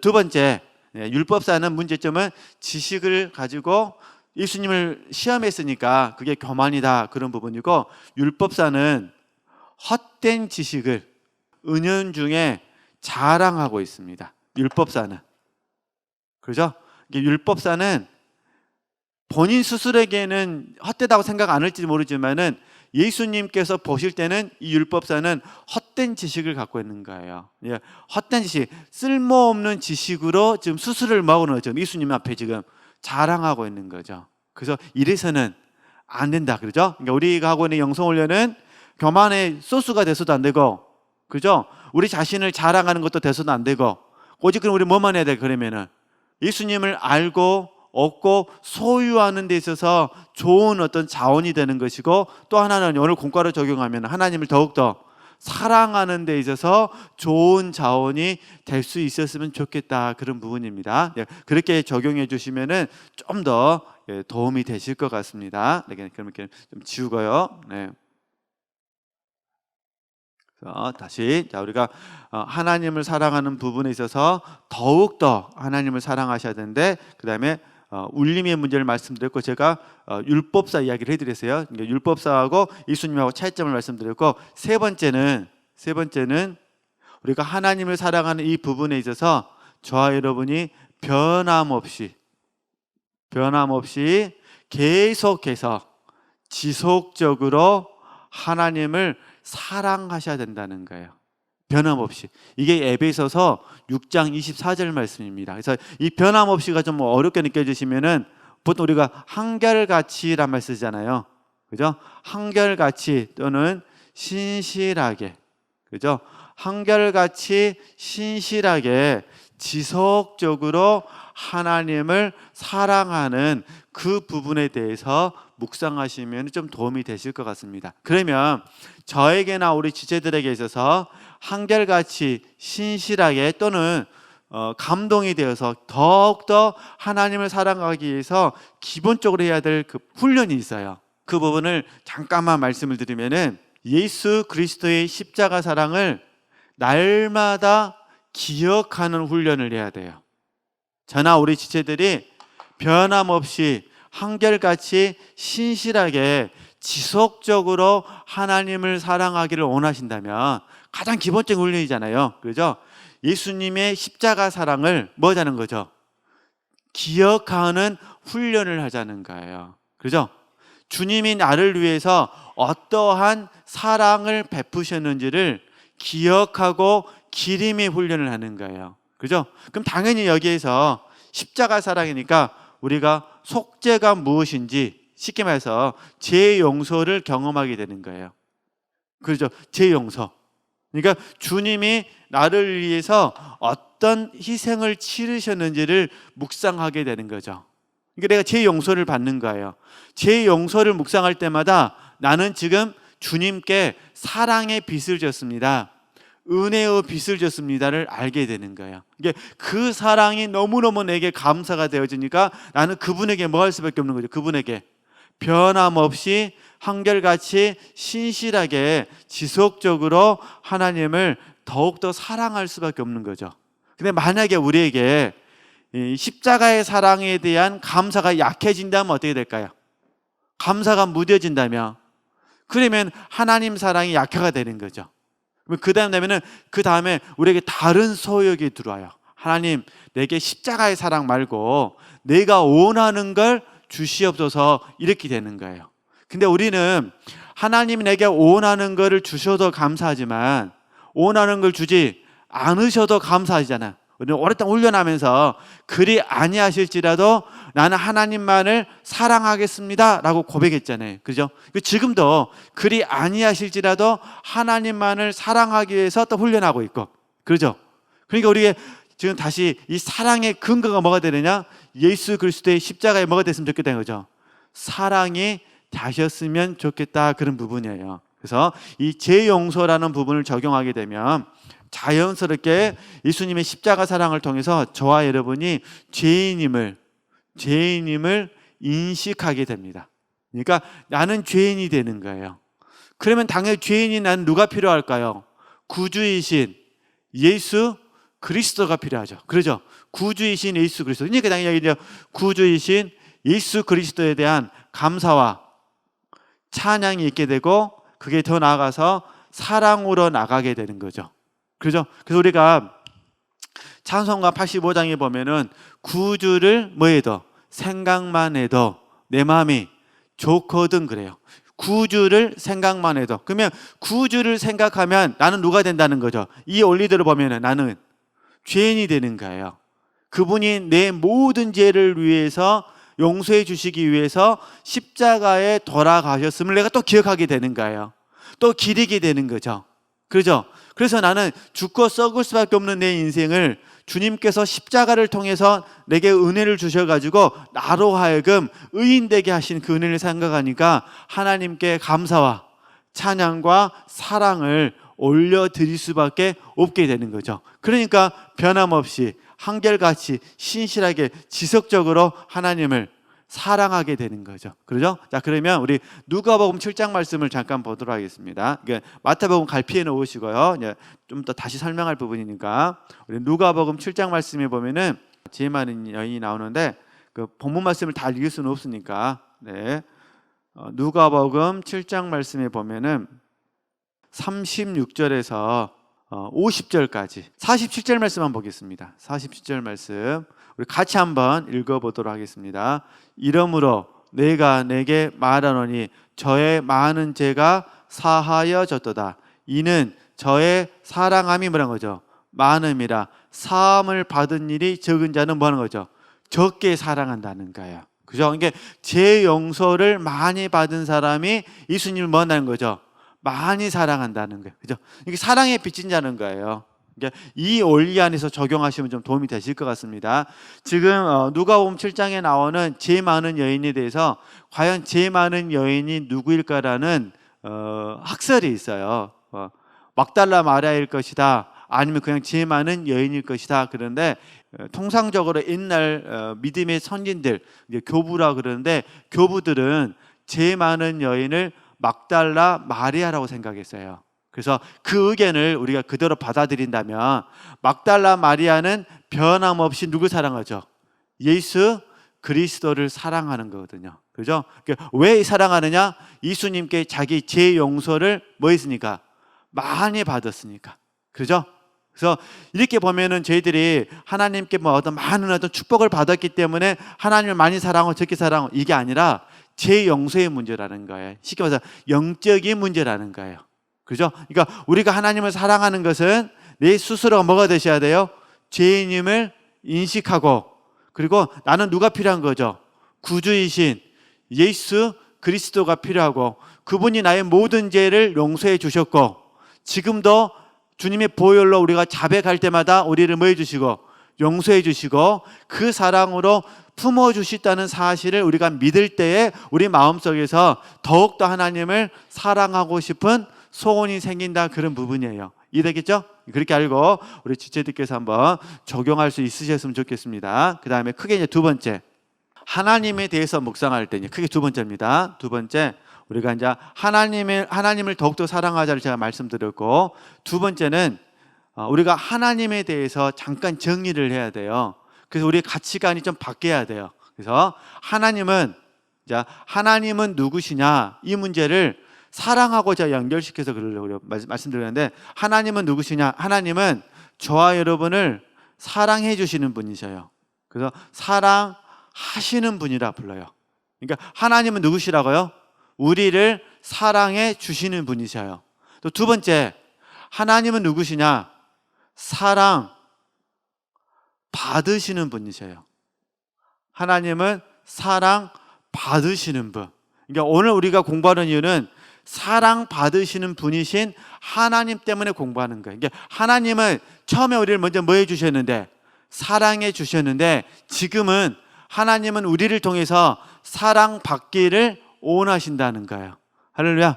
두 번째 예, 율법사는 문제점은 지식을 가지고 예수님을 시험했으니까 그게 교만이다 그런 부분이고 율법사는 헛된 지식을 은연 중에 자랑하고 있습니다. 율법사는 그죠? 율법사는 본인 스스로에게는 헛되다고 생각 안 할지 모르지만은 예수님께서 보실 때는 이 율법사는 헛된 지식을 갖고 있는 거예요. 예, 헛된 지식, 쓸모없는 지식으로 지금 수술을 먹는 거죠. 예수님 앞에 지금 자랑하고 있는 거죠. 그래서 이래서는 안 된다, 그러죠? 그러니까 우리가 하고 있는 영성 훈련은 교만의 소스가 돼서도 안 되고, 그죠? 우리 자신을 자랑하는 것도 돼서도 안 되고, 오직 그럼 우리 뭐만 해야 돼? 그러면은 예수님을 알고 얻고 소유하는 데 있어서 좋은 어떤 자원이 되는 것이고 또 하나는 오늘 공과로 적용하면 하나님을 더욱더 사랑하는 데 있어서 좋은 자원이 될 수 있었으면 좋겠다 그런 부분입니다. 예, 그렇게 적용해 주시면은 좀더 예, 도움이 되실 것 같습니다. 네, 이렇게 좀 지우고요. 네. 다시 자 우리가 어, 하나님을 사랑하는 부분에 있어서 더욱 더 하나님을 사랑하셔야 되는데 그 다음에 어, 울림의 문제를 말씀드렸고 제가 어, 율법사 이야기를 해드렸어요. 그러니까 율법사하고 예수님하고 차이점을 말씀드렸고 세 번째는 세 번째는 우리가 하나님을 사랑하는 이 부분에 있어서 저와 여러분이 변함없이 변함없이 계속해서 지속적으로 하나님을 사랑하셔야 된다는 거예요. 변함없이. 이게 에베소서 6장 24절 말씀입니다. 그래서 이 변함없이가 좀 어렵게 느껴지시면은 보통 우리가 한결같이란 말 쓰잖아요. 그죠? 한결같이 또는 신실하게. 그죠? 한결같이 신실하게 지속적으로 하나님을 사랑하는 그 부분에 대해서 묵상하시면 좀 도움이 되실 것 같습니다. 그러면 저에게나 우리 지체들에게 있어서 한결같이 신실하게 또는 어, 감동이 되어서 더욱더 하나님을 사랑하기 위해서 기본적으로 해야 될 그 훈련이 있어요. 그 부분을 잠깐만 말씀을 드리면은 예수 그리스도의 십자가 사랑을 날마다 기억하는 훈련을 해야 돼요. 저나 우리 지체들이 변함없이 한결같이 신실하게 지속적으로 하나님을 사랑하기를 원하신다면 가장 기본적인 훈련이잖아요. 그죠? 예수님의 십자가 사랑을 뭐 하자는 거죠? 기억하는 훈련을 하자는 거예요. 그죠? 주님이 나를 위해서 어떠한 사랑을 베푸셨는지를 기억하고 기림의 훈련을 하는 거예요. 그죠? 그럼 당연히 여기에서 십자가 사랑이니까 우리가 속죄가 무엇인지 쉽게 말해서 제 용서를 경험하게 되는 거예요. 그렇죠? 제 용서. 그러니까 주님이 나를 위해서 어떤 희생을 치르셨는지를 묵상하게 되는 거죠. 그러니까 내가 제 용서를 받는 거예요. 제 용서를 묵상할 때마다 나는 지금 주님께 사랑의 빚을 졌습니다. 은혜의 빚을 졌습니다를 알게 되는 거예요. 이게 그 사랑이 너무너무 내게 감사가 되어지니까 나는 그분에게 뭐 할 수밖에 없는 거죠. 그분에게 변함없이 한결같이 신실하게 지속적으로 하나님을 더욱더 사랑할 수밖에 없는 거죠. 근데 만약에 우리에게 이 십자가의 사랑에 대한 감사가 약해진다면 어떻게 될까요? 감사가 무뎌진다면 그러면 하나님 사랑이 약화가 되는 거죠. 그 다음 되면은 그 다음에 우리에게 다른 소욕이 들어와요. 하나님, 내게 십자가의 사랑 말고 내가 원하는 걸 주시옵소서 이렇게 되는 거예요. 근데 우리는 하나님이 내게 원하는 것을 주셔도 감사하지만 원하는 걸 주지 않으셔도 감사하잖아. 우리는 오랫동안 훈련하면서 그리 아니하실지라도 나는 하나님만을 사랑하겠습니다라고 고백했잖아요. 그죠? 지금도 그리 아니하실지라도 하나님만을 사랑하기 위해서 또 훈련하고 있고. 그죠? 그러니까 우리가 지금 다시 이 사랑의 근거가 뭐가 되느냐? 예수 그리스도의 십자가에 뭐가 됐으면 좋겠다는 거죠. 사랑이 되셨으면 좋겠다 그런 부분이에요. 그래서 이 재용서라는 부분을 적용하게 되면 자연스럽게 예수님의 십자가 사랑을 통해서 저와 여러분이 죄인임을 죄인임을 인식하게 됩니다. 그러니까 나는 죄인이 되는 거예요. 그러면 당연히 죄인이 난 누가 필요할까요? 구주이신 예수 그리스도가 필요하죠. 그러죠. 구주이신 예수 그리스도. 그러니까 당연히 구주이신 예수 그리스도에 대한 감사와 찬양이 있게 되고 그게 더 나아가서 사랑으로 나가게 되는 거죠. 그죠? 그래서 우리가 찬송가 85장에 보면은 구주를 뭐해도 생각만 해도 내 마음이 좋거든 그래요. 구주를 생각만 해도 그러면 구주를 생각하면 나는 누가 된다는 거죠. 이 원리대로 보면은 나는 죄인이 되는 거예요. 그분이 내 모든 죄를 위해서 용서해 주시기 위해서 십자가에 돌아가셨음을 내가 또 기억하게 되는 거예요. 또 기리게 되는 거죠. 그렇죠? 그래서 나는 죽고 썩을 수밖에 없는 내 인생을 주님께서 십자가를 통해서 내게 은혜를 주셔가지고 나로 하여금 의인 되게 하신 그 은혜를 생각하니까 하나님께 감사와 찬양과 사랑을 올려드릴 수밖에 없게 되는 거죠. 그러니까 변함없이 한결같이 신실하게 지속적으로 하나님을 사랑하게 되는 거죠. 그러죠? 자, 그러면 우리 누가복음 7장 말씀을 잠깐 보도록 하겠습니다. 이게 마태복음 갈피해 놓으시고요. 좀 더 다시 설명할 부분이니까 우리 누가복음 7장 말씀에 보면은 지혜 많은 여인이 나오는데 그 본문 말씀을 다 읽을 수는 없으니까 네. 어, 누가복음 7장 말씀에 보면은 36절에서 어, 50절까지 47절 말씀만 보겠습니다. 47절 말씀 우리 같이 한번 읽어보도록 하겠습니다. 이러므로 내가 내게 말하노니 저의 많은 죄가 사하여졌도다. 이는 저의 사랑함이 뭐란 거죠? 많음이라 사함을 받은 일이 적은 자는 뭐하는 거죠? 적게 사랑한다는 거예요. 그죠? 이게 제 용서를 많이 받은 사람이 예수님을 뭐 한다는 거죠? 많이 사랑한다는 거예요. 그죠? 이게 사랑에 빚진 자는 거예요. 그러니까 이 원리 안에서 적용하시면 좀 도움이 되실 것 같습니다. 지금 어, 누가복음 7장에 나오는 제 많은 여인에 대해서 과연 제 많은 여인이 누구일까라는 어, 학설이 있어요. 어, 막달라 마리아일 것이다. 아니면 그냥 제 많은 여인일 것이다. 그런데 어, 통상적으로 옛날 어, 믿음의 선진들 교부라 그러는데 교부들은 제 많은 여인을 막달라 마리아라고 생각했어요. 그래서 그 의견을 우리가 그대로 받아들인다면 막달라 마리아는 변함없이 누구 사랑하죠? 예수 그리스도를 사랑하는 거거든요. 그죠? 그러니까 왜 사랑하느냐? 예수님께 자기 죄 용서를 뭐 했으니까? 많이 받았으니까. 그죠? 그래서 이렇게 보면은 저희들이 하나님께 뭐 어떤 많은 어떤 축복을 받았기 때문에 하나님을 많이 사랑하고 적게 사랑하고 이게 아니라 제 용서의 문제라는 거예요. 쉽게 말해서 영적인 문제라는 거예요. 그죠? 그러니까 우리가 하나님을 사랑하는 것은 내 스스로가 뭐가 되셔야 돼요? 죄인임을 인식하고 그리고 나는 누가 필요한 거죠? 구주이신 예수 그리스도가 필요하고 그분이 나의 모든 죄를 용서해 주셨고 지금도 주님의 보혈로 우리가 자백할 때마다 우리를 뭐 해주시고 용서해 주시고 그 사랑으로 품어 주시다는 사실을 우리가 믿을 때에 우리 마음속에서 더욱더 하나님을 사랑하고 싶은 소원이 생긴다 그런 부분이에요. 이해되겠죠? 그렇게 알고 우리 지체들께서 한번 적용할 수 있으셨으면 좋겠습니다. 그 다음에 크게 이제 두 번째 하나님에 대해서 묵상할 때 크게 두 번째입니다. 두 번째 우리가 이제 하나님을 하나님을 더욱더 사랑하자를 제가 말씀드렸고 두 번째는 어, 우리가 하나님에 대해서 잠깐 정리를 해야 돼요. 그래서 우리의 가치관이 좀 바뀌어야 돼요. 그래서 하나님은 자 하나님은 누구시냐 이 문제를 사랑하고 제가 연결시켜서 그러려고 말씀드렸는데 하나님은 누구시냐? 하나님은 저와 여러분을 사랑해 주시는 분이셔요. 그래서 사랑하시는 분이라 불러요. 그러니까 하나님은 누구시라고요? 우리를 사랑해 주시는 분이셔요. 또 두 번째, 하나님은 누구시냐? 사랑 받으시는 분이셔요. 하나님은 사랑 받으시는 분. 그러니까 오늘 우리가 공부하는 이유는 사랑 받으시는 분이신 하나님 때문에 공부하는 거예요. 그러니까 하나님은 처음에 우리를 먼저 뭐 해 주셨는데 사랑해 주셨는데 지금은 하나님은 우리를 통해서 사랑 받기를 원하신다는 거예요. 할렐루야.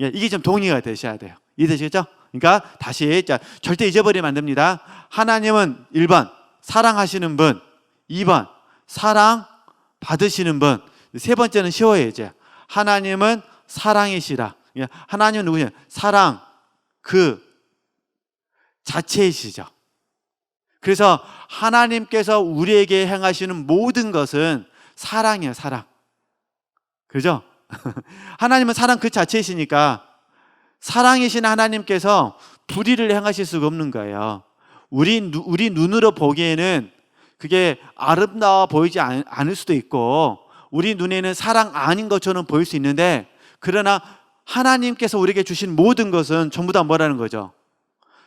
예, 이게 좀 동의가 되셔야 돼요. 이해되시겠죠? 그러니까 다시 자, 절대 잊어버리면 안 됩니다. 하나님은 1번 사랑하시는 분, 2번 사랑 받으시는 분, 세 번째는 쉬워요 이제. 하나님은 사랑이시라. 예, 하나님은 누구냐? 사랑 그 자체이시죠. 그래서 하나님께서 우리에게 행하시는 모든 것은 사랑이에요, 사랑. 그죠? 하나님은 사랑 그 자체이시니까 사랑이신 하나님께서 불의를 행하실 수가 없는 거예요. 우리 누- 우리 눈으로 보기에는 그게 아름다워 보이지 않, 않을 수도 있고 우리 눈에는 사랑 아닌 것처럼 보일 수 있는데 그러나 하나님께서 우리에게 주신 모든 것은 전부 다 뭐라는 거죠?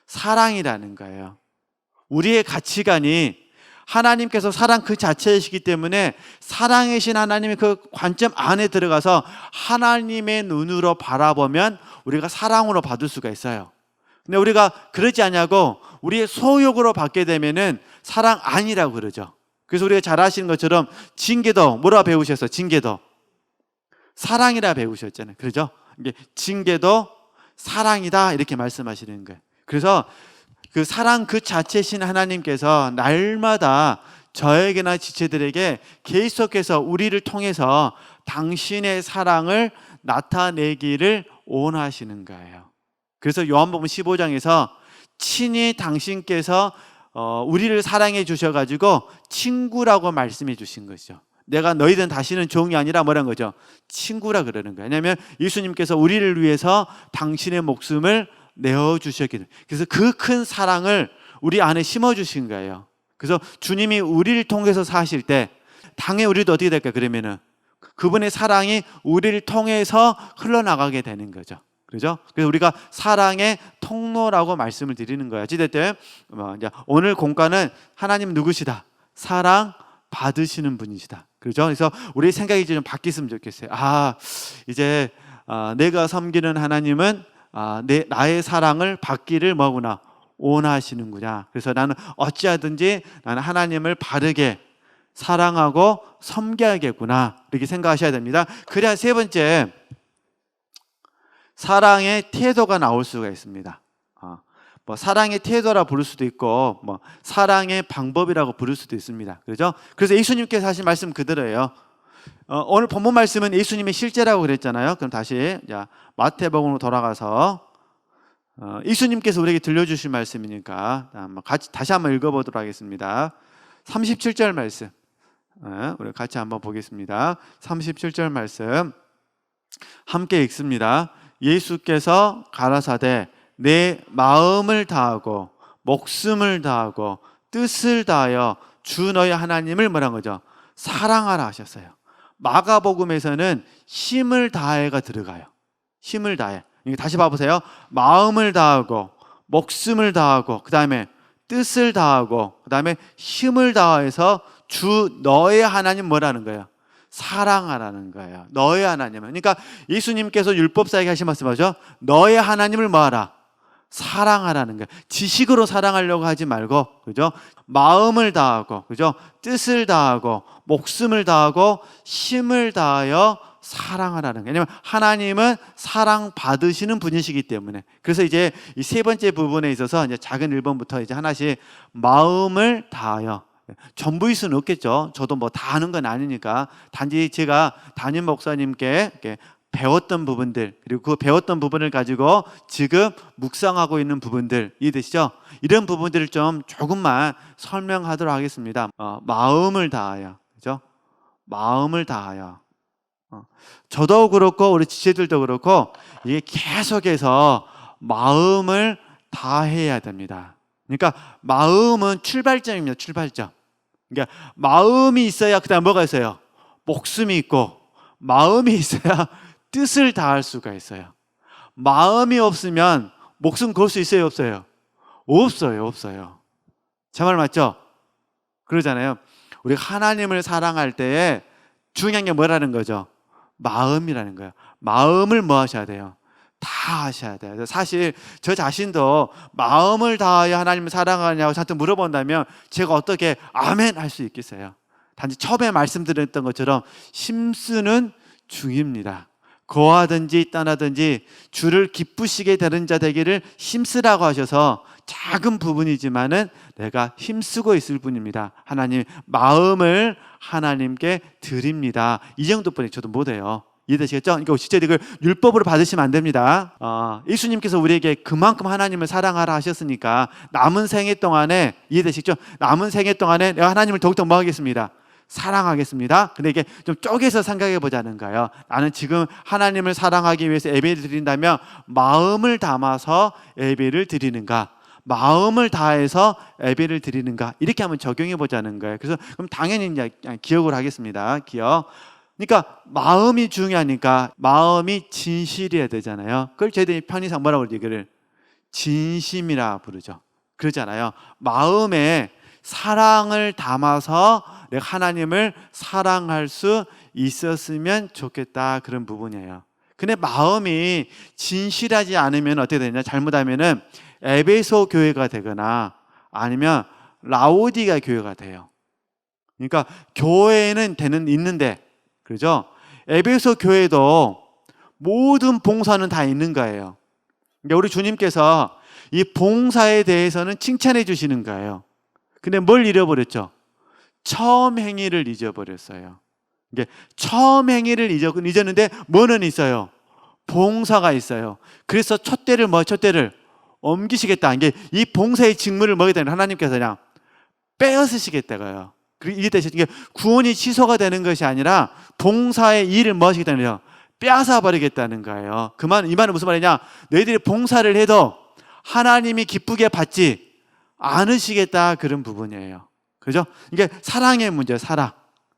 사랑이라는 거예요. 우리의 가치관이 하나님께서 사랑 그 자체이시기 때문에 사랑이신 하나님의 그 관점 안에 들어가서 하나님의 눈으로 바라보면 우리가 사랑으로 받을 수가 있어요. 근데 우리가 그러지 않냐고 우리의 소욕으로 받게 되면은 사랑 아니라고 그러죠. 그래서 우리가 잘 아시는 것처럼 징계도 뭐라 배우셨어? 징계도 사랑이라 배우셨잖아요. 그러죠? 이게 징계도 사랑이다 이렇게 말씀하시는 거예요. 그래서 그 사랑 그 자체신 하나님께서 날마다 저에게나 지체들에게 계속해서 우리를 통해서 당신의 사랑을 나타내기를 원하시는 거예요. 그래서 요한복음 15장에서 친히 당신께서 어, 우리를 사랑해 주셔가지고 친구라고 말씀해 주신 거죠. 내가 너희들은 다시는 종이 아니라 뭐란 거죠? 친구라 그러는 거예요. 왜냐하면 예수님께서 우리를 위해서 당신의 목숨을 내어 주셨기 때문에 그래서 그 큰 사랑을 우리 안에 심어 주신 거예요. 그래서 주님이 우리를 통해서 사실 때 당에 우리도 어떻게 될까 그러면은 그분의 사랑이 우리를 통해서 흘러나가게 되는 거죠. 그죠? 그래서 우리가 사랑의 통로라고 말씀을 드리는 거야. 어찌됐든 뭐 오늘 공과는 하나님 누구시다? 사랑 받으시는 분이시다. 그죠? 그래서 우리 생각이 좀 바뀌었으면 좋겠어요. 아, 이제 아, 내가 섬기는 하나님은 아, 내 나의 사랑을 받기를 뭐구나 원하시는구나. 그래서 나는 어찌하든지 나는 하나님을 바르게 사랑하고 섬겨야겠구나. 이렇게 생각하셔야 됩니다. 그래야 세 번째 사랑의 태도가 나올 수가 있습니다. 어, 뭐 사랑의 태도라 부를 수도 있고 뭐 사랑의 방법이라고 부를 수도 있습니다. 그렇죠? 그래서 예수님께서 하신 말씀 그대로예요. 어, 오늘 본문 말씀은 예수님의 실제라고 그랬잖아요. 그럼 다시 자, 마태복음으로 돌아가서 어, 예수님께서 우리에게 들려주신 말씀이니까 한번 같이 다시 한번 읽어보도록 하겠습니다. 37절 말씀. 어, 우리 같이 한번 보겠습니다. 37절 말씀 함께 읽습니다. 예수께서 가라사대 내 마음을 다하고 목숨을 다하고 뜻을 다하여 주 너희 하나님을 뭐란 거죠? 사랑하라 하셨어요. 마가복음에서는 힘을 다해가 들어가요. 힘을 다해. 다시 봐보세요. 마음을 다하고 목숨을 다하고 그 다음에 뜻을 다하고 그 다음에 힘을 다해서 주 너의 하나님 뭐라는 거예요? 사랑하라는 거예요. 너의 하나님은. 그러니까 예수님께서 율법사에게 하신 말씀 뭐죠? 너의 하나님을 뭐하라? 사랑하라는 거예요. 지식으로 사랑하려고 하지 말고, 그죠? 마음을 다하고, 그죠? 뜻을 다하고, 목숨을 다하고, 힘을 다하여 사랑하라는 거예요. 왜냐면 하나님은 사랑 받으시는 분이시기 때문에. 그래서 이제 이 세 번째 부분에 있어서 이제 작은 1번부터 이제 하나씩 마음을 다하여 전부일 수는 없겠죠. 저도 뭐다 아는 건 아니니까. 단지 제가 담임 목사님께 배웠던 부분들 그리고 그 배웠던 부분을 가지고 지금 묵상하고 있는 부분들 이해되시죠? 이런 부분들을 좀 조금만 설명하도록 하겠습니다. 어, 마음을 다하여, 그죠? 마음을 다하여. 어, 저도 그렇고 우리 지체들도 그렇고 이게 계속해서 마음을 다해야 됩니다. 그러니까 마음은 출발점입니다. 출발점. 그러니까 마음이 있어야 그다음 뭐가 있어요? 목숨이 있고 마음이 있어야 뜻을 다할 수가 있어요. 마음이 없으면 목숨 걸 수 있어요, 없어요? 없어요, 없어요. 제 말 맞죠? 그러잖아요. 우리 하나님을 사랑할 때에 중요한 게 뭐라는 거죠? 마음이라는 거예요. 마음을 뭐 하셔야 돼요? 다 하셔야 돼요. 사실 저 자신도 마음을 다하여 하나님을 사랑하냐고 저한테 물어본다면 제가 어떻게 아멘 할 수 있겠어요? 단지 처음에 말씀드렸던 것처럼 힘쓰는 중입니다. 거하든지 떠나든지 주를 기쁘시게 되는 자 되기를 힘쓰라고 하셔서 작은 부분이지만은 내가 힘쓰고 있을 뿐입니다. 하나님 마음을 하나님께 드립니다. 이 정도뿐이 저도 못해요. 이해되시겠죠? 그러니까 진짜 이걸 율법으로 받으시면 안 됩니다. 어, 예수님께서 우리에게 그만큼 하나님을 사랑하라 하셨으니까 남은 생애 동안에 이해되시죠? 남은 생애 동안에 내가 하나님을 더욱더 뭐 하겠습니다. 사랑하겠습니다. 근데 이게 좀 쪼개서 생각해 보자는 거예요. 나는 지금 하나님을 사랑하기 위해서 예배를 드린다면 마음을 담아서 예배를 드리는가? 마음을 다해서 예배를 드리는가? 이렇게 한번 적용해 보자는 거예요. 그래서 그럼 당연히 이제 기억을 하겠습니다. 기억. 그러니까 마음이 중요하니까 마음이 진실이어야 되잖아요. 그걸 저희들이 편의상 뭐라고? 이거를 진심이라 부르죠. 그러잖아요. 마음에 사랑을 담아서 내가 하나님을 사랑할 수 있었으면 좋겠다 그런 부분이에요. 근데 마음이 진실하지 않으면 어떻게 되냐? 잘못하면은 에베소 교회가 되거나 아니면 라오디가 교회가 돼요. 그러니까 교회는 되는 있는데 그죠? 에베소 교회도 모든 봉사는 다 있는 거예요. 그러니까 우리 주님께서 이 봉사에 대해서는 칭찬해 주시는 거예요. 근데 뭘 잃어버렸죠? 처음 행위를 잊어버렸어요. 이게 처음 행위를 잊었는데 뭐는 있어요? 봉사가 있어요. 그래서 촛대를 뭐 촛대를 옮기시겠다. 이게 이 봉사의 직무를 뭐게 되는 하나님께서 그냥 빼앗으시겠다고요. 이게 되시 이게 구원이 취소가 되는 것이 아니라 봉사의 일을 뭐 하시겠다는 거예요? 빼앗아 버리겠다는 거예요. 그 말, 이 말은 무슨 말이냐? 너희들이 봉사를 해도 하나님이 기쁘게 받지 않으시겠다 그런 부분이에요. 그죠? 이게 사랑의 문제, 사랑.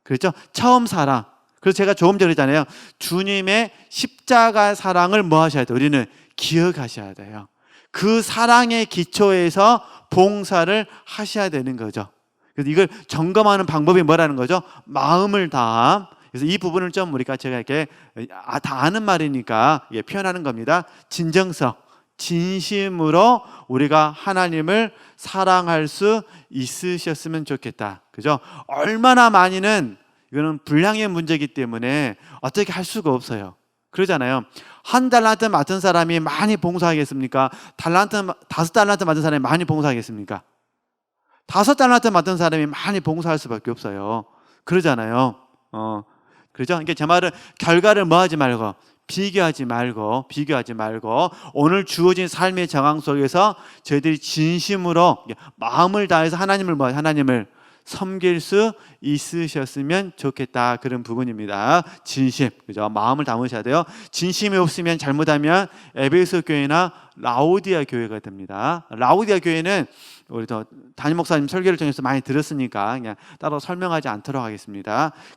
그렇죠? 처음 사랑. 그래서 제가 조금 전에 했잖아요. 주님의 십자가 사랑을 뭐 하셔야 돼요? 우리는 기억하셔야 돼요. 그 사랑의 기초에서 봉사를 하셔야 되는 거죠. 그래서 이걸 점검하는 방법이 뭐라는 거죠? 마음을 다함. 그래서 이 부분을 좀 우리가 제가 이렇게 아, 다 아는 말이니까 예, 표현하는 겁니다. 진정성, 진심으로 우리가 하나님을 사랑할 수 있으셨으면 좋겠다. 그죠? 얼마나 많이는 이거는 분량의 문제이기 때문에 어떻게 할 수가 없어요. 그러잖아요. 한 달란트 맡은 사람이 많이 봉사하겠습니까? 달란트 다섯 달란트 맡은 사람이 많이 봉사하겠습니까? 다섯 달란트 맡은 사람이 많이 봉사할 수밖에 없어요. 그러잖아요. 어, 그렇죠? 그러니까 제 말은 결과를 뭐 하지 말고 비교하지 말고 비교하지 말고 오늘 주어진 삶의 정황 속에서 저희들이 진심으로 마음을 다해서 하나님을 뭐 하나님을 섬길 수 있으셨으면 좋겠다 그런 부분입니다. 진심 그죠? 마음을 담으셔야 돼요. 진심이 없으면 잘못하면 에베소 교회나 라오디아 교회가 됩니다. 라오디아 교회는 우리 또 담임 목사님 설교를 통해서 많이 들었으니까 그냥 따로 설명하지 않도록 하겠습니다.